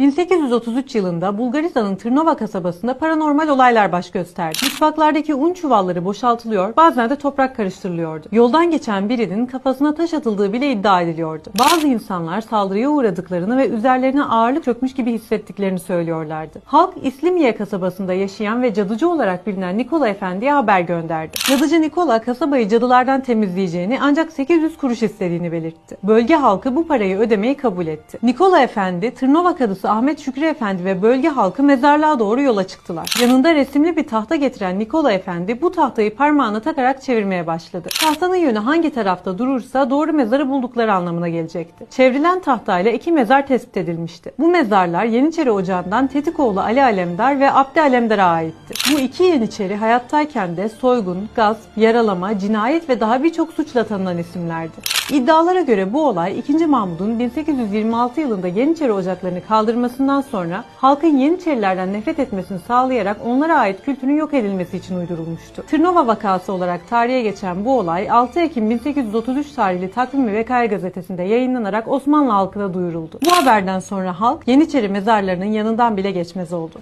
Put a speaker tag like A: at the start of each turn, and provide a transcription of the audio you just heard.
A: 1833 yılında Bulgaristan'ın Tırnova kasabasında paranormal olaylar baş gösterdi. Mutfaklardaki un çuvalları boşaltılıyor, bazen de toprak karıştırılıyordu. Yoldan geçen birinin kafasına taş atıldığı bile iddia ediliyordu. Bazı insanlar saldırıya uğradıklarını ve üzerlerine ağırlık çökmüş gibi hissettiklerini söylüyorlardı. Halk İslimiye kasabasında yaşayan ve cadıcı olarak bilinen Nikola Efendi'ye haber gönderdi. Cadıcı Nikola kasabayı cadılardan temizleyeceğini ancak 800 kuruş istediğini belirtti. Bölge halkı bu parayı ödemeyi kabul etti. Nikola Efendi, Tırnova kadısı Ahmet Şükrü Efendi ve bölge halkı mezarlığa doğru yola çıktılar. Yanında resimli bir tahta getiren Nikola Efendi bu tahtayı parmağına takarak çevirmeye başladı. Tahtanın yönü hangi tarafta durursa doğru mezarı buldukları anlamına gelecekti. Çevrilen tahtayla iki mezar tespit edilmişti. Bu mezarlar Yeniçeri Ocağı'ndan Tetikoğlu Ali Alemdar ve Abdi Alemdar'a aitti. Bu iki Yeniçeri hayattayken de soygun, gasp, yaralama, cinayet ve daha birçok suçla tanınan isimlerdi. İddialara göre bu olay 2. Mahmud'un 1826 yılında Yeniçeri ocaklarını kaldırmasından sonra halkın Yeniçerilerden nefret etmesini sağlayarak onlara ait kültürün yok edilmesi için uydurulmuştu. Tırnova vakası olarak tarihe geçen bu olay 6 Ekim 1833 tarihli Takvim ve Vekaya gazetesinde yayınlanarak Osmanlı halkına duyuruldu. Bu haberden sonra halk Yeniçeri mezarlarının yanından bile geçmez oldu.